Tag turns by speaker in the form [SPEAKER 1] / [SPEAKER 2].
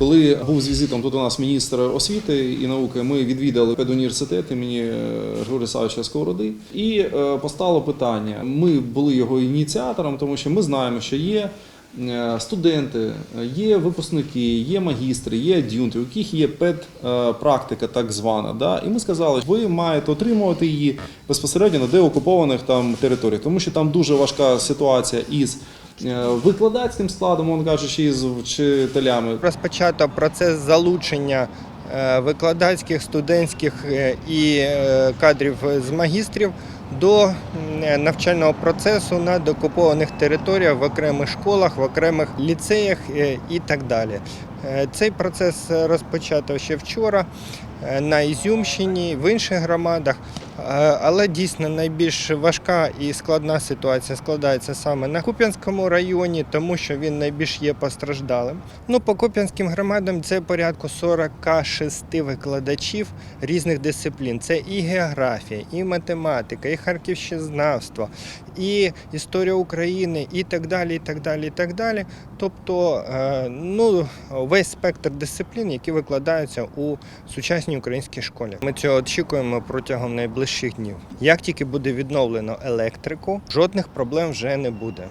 [SPEAKER 1] Коли був з візитом тут у нас міністр освіти і науки, ми відвідали педуніверситет імені е, Григорія Савича Сковороди. І е, постало питання. Ми були його ініціатором, тому що ми знаємо, що є. е, Студенти, є випускники, є магістри, є ад'юнти, у яких є педпрактика так звана. Да? І ми сказали, що ви маєте отримувати її безпосередньо на деокупованих там територіях, тому що там дуже важка ситуація із викладацьким складом, мовно кажучи, із вчителями.
[SPEAKER 2] Розпочато процес залучення е, викладацьких, студентських е, і е, кадрів з магістрів до навчального процесу на докупованих територіях в окремих школах, в окремих ліцеях е, і так далі. Е, Цей процес розпочато ще вчора е, на Ізюмщині, в інших громадах. Е, Але дійсно найбільш важка і складна ситуація складається саме на Куп'янському районі, тому що він найбільш є постраждалим. Ну, по Куп'янським громадам це порядку 46 викладачів різних дисциплін. Це і географія, і математика, і харківщизнавство, і історія України, і так далі. і так далі, і так далі. Тобто, е, ну, весь спектр дисциплін, які викладаються у сучасній українській школі. Ми цього очікуємо протягом найближчих днів. Як тільки буде відновлено електрику, жодних проблем вже не буде.